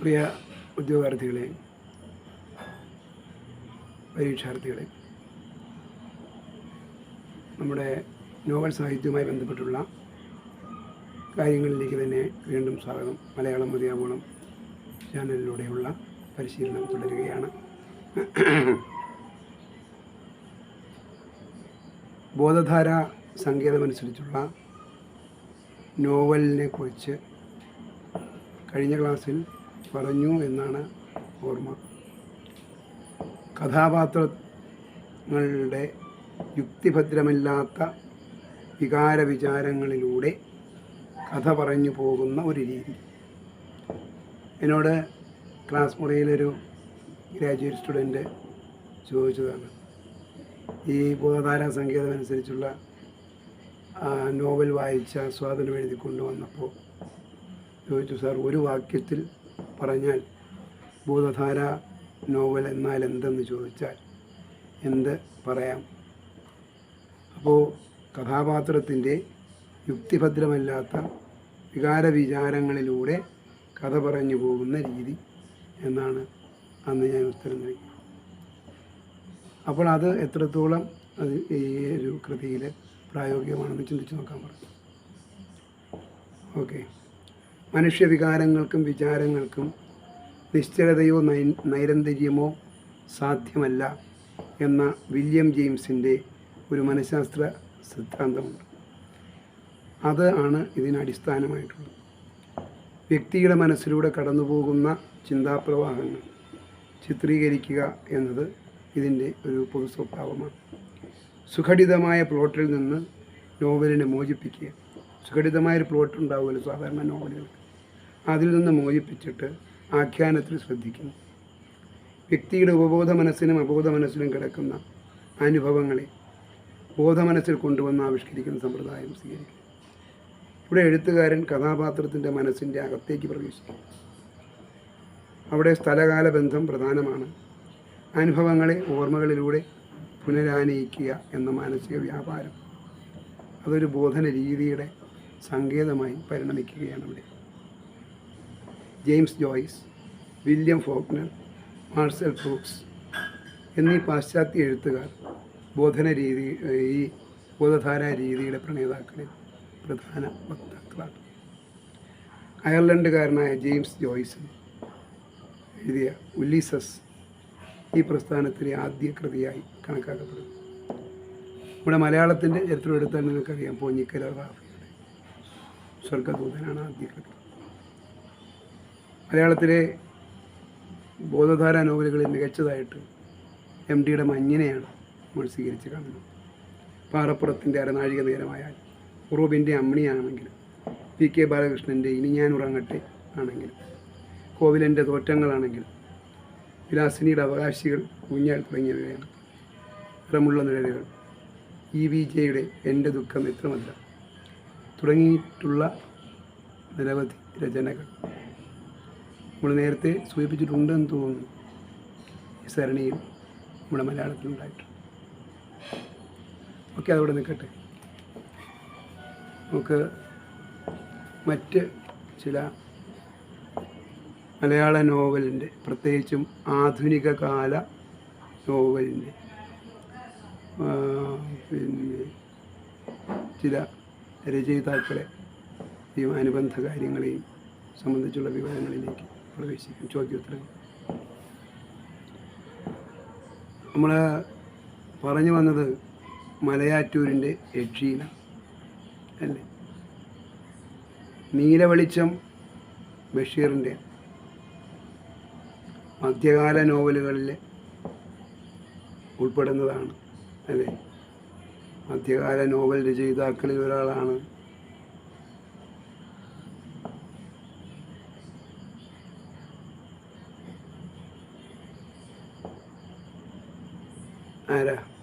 പ്രിയ ഉദ്യോഗാർത്ഥികളെ പരീക്ഷാർത്ഥികളെ നമ്മുടെ നോവൽ സാഹിത്യവുമായി ബന്ധപ്പെട്ടുള്ള കാര്യങ്ങളിലേക്ക് തന്നെ വീണ്ടും സ്വാഗതം. മലയാളം മതിയാവോളം ചാനലിലൂടെയുള്ള പരിശീലനം തുടരുകയാണ്. ബോധധാര സങ്കേതമനുസരിച്ചുള്ള നോവലിനെ കുറിച്ച് കഴിഞ്ഞ ക്ലാസ്സിൽ പറഞ്ഞു എന്നാണ് ഓർമ്മ. കഥാപാത്രങ്ങളുടെ യുക്തിഭദ്രമല്ലാത്ത വികാര വിചാരങ്ങളിലൂടെ കഥ പറഞ്ഞു പോകുന്ന ഒരു രീതി. എന്നോട് ക്ലാസ് മുറിയിലൊരു ഗ്രാജുവേറ്റ് സ്റ്റുഡന്റ് ചോദിച്ചതാണ്. ഈ ബോധധാര സംഗീതം അനുസരിച്ചുള്ള നോവൽ വായിച്ച ആസ്വാദനം എഴുതി കൊണ്ടുവന്നപ്പോൾ ചോദിച്ചു സാർ ഒരു വാക്യത്തിൽ പറഞ്ഞാൽ ഭൂതധാര നോവൽ എന്നാൽ എന്തെന്ന് ചോദിച്ചാൽ എന്ത് പറയാം? അപ്പോൾ കഥാപാത്രത്തിന്റെ യുക്തിഭദ്രമല്ലാത്ത വികാര വിചാരങ്ങളിലൂടെ കഥ പറഞ്ഞു പോകുന്ന രീതി എന്നാണ് അന്ന് ഞാൻ ഉത്തരം നൽകി അപ്പോൾ അത് എത്രത്തോളം അത് ഈ ഒരു കൃതിയിൽ പ്രായോഗികമാണെന്ന് ചിന്തിച്ച് നോക്കാൻ പറഞ്ഞു ഓക്കെ. മനുഷ്യവികാരങ്ങൾക്കും വിചാരങ്ങൾക്കും നിശ്ചലതയോ നൈ നൈരന്തര്യമോ സാധ്യമല്ല എന്ന വില്യം ജെയിംസിന്റെ ഒരു മനഃശാസ്ത്ര സിദ്ധാന്തമുണ്ട്. അത് ആണ് ഇതിനടിസ്ഥാനമായിട്ടുള്ളത് വ്യക്തിയുടെ മനസ്സിലൂടെ കടന്നുപോകുന്ന ചിന്താപ്രവാഹങ്ങൾ ചിത്രീകരിക്കുക എന്നത് ഇതിന്റെ ഒരു പൊതു സ്വഭാവമാണ്. സുഘടിതമായ പ്ലോട്ടിൽ നിന്ന് നോവലിനെ മോചിപ്പിക്കുക. സുഘടിതമായൊരു പ്ലോട്ട് ഉണ്ടാവുമല്ലോ സാധാരണ നോവലുകൾക്ക്. അതിൽ നിന്ന് മോചിപ്പിച്ചിട്ട് ആഖ്യാനത്തിൽ ശ്രദ്ധിക്കുന്നു. വ്യക്തിയുടെ ഉപബോധ മനസ്സിനും അബോധ മനസ്സിനും കിടക്കുന്ന അനുഭവങ്ങളെ ബോധമനസ്സിൽ കൊണ്ടുവന്ന് ആവിഷ്കരിക്കുന്ന സമ്പ്രദായം സ്വീകരിക്കും ഇവിടെ എഴുത്തുകാരൻ കഥാപാത്രത്തിന്റെ മനസ്സിന്റെ അകത്തേക്ക് പ്രവേശിക്കും അവിടെ സ്ഥലകാല ബന്ധം പ്രധാനമാണ്. അനുഭവങ്ങളെ ഓർമ്മകളിലൂടെ പുനരാനയിക്കുക എന്ന മാനസിക വ്യാപാരം അതൊരു ബോധന രീതിയുടെ സങ്കേതമായി പരിണമിക്കുകയാണ് ഇവിടെ. James Joyce William Faulkner Marcel Proust എന്നീ പാശ്ചാത്യ എഴുത്തുകാർ ബോധന രീതി ഈ ബോധധാര രീതിയുടെ പ്രണേതാക്കളിൽ പ്രധാന വക്താക്കളാണ്. അയർലൻഡുകാരനായ ജെയിംസ് ജോയ്സ് എഴുതിയ ഉല്ലീസസ് ഈ പ്രസ്ഥാനത്തിലെ ആദ്യ കൃതിയായി കണക്കാക്കപ്പെടുന്നു. നമ്മുടെ മലയാളത്തിന്റെ ചരിത്രം എടുത്താൽ നിങ്ങൾക്കറിയാം പോഞ്ഞിക്കലർ റാഫിയുടെ സ്വർഗദൂതനാണ് ആദ്യ കൃതി. മലയാളത്തിലെ ബോധധാര നോവലുകളിൽ മികച്ചതായിട്ട് എം ഡിയുടെ മഞ്ഞിനെയാണ് നമ്മൾ സ്വീകരിച്ച് കാണുന്നത്. പാറപ്പുറത്തിന്റെ അരനാഴിക നേരമായാൽ ഉറൂബിന്റെ അമ്മിണിയാണെങ്കിലും പി കെ ബാലകൃഷ്ണന്റെ ഇനി ഞാൻ ഉറങ്ങട്ടെ ആണെങ്കിലും കോവിലന്റെ തോറ്റങ്ങളാണെങ്കിലും വിലാസിനിയുടെ അവകാശികൾ ഊഞ്ഞാൽ തുടങ്ങിയവയാണ് നിറമുള്ള നിഴലുകൾ. ഇ വി ജെയുടെ എന്റെ ദുഃഖം എത്രമല്ല തുടങ്ങിയിട്ടുള്ള നിരവധി രചനകൾ. നമ്മൾ നേരത്തെ സൂചിപ്പിച്ചിട്ടുണ്ടെന്ന് തോന്നുന്നു. ഈ സരണിയിൽ നമ്മുടെ മലയാളത്തിലുണ്ടായിട്ടുണ്ട് ഓക്കെ അതവിടെ നിൽക്കട്ടെ. നമുക്ക് മറ്റ് ചില മലയാള നോവലിന്റെ പ്രത്യേകിച്ചും ആധുനിക കാല നോവലിന്റെ പിന്നെ ചില രചയിതാക്കളെ ഈ അനുബന്ധ കാര്യങ്ങളെയും സംബന്ധിച്ചുള്ള വിവരങ്ങളിലേക്ക് പ്രവേശിക്കും. ചോദ്യോത്തരം നമ്മൾ പറഞ്ഞു വന്നത് മലയാറ്റൂരിന്റെ യക്ഷീന അല്ലേ? നീലവെളിച്ചം ബഷീറിന്റെ മധ്യകാല നോവലുകളിൽ ഉൾപ്പെടുന്നതാണ് അല്ലേ? മധ്യകാല നോവൽ രചയിതാക്കളിൽ ഒരാളാണ് I don't know.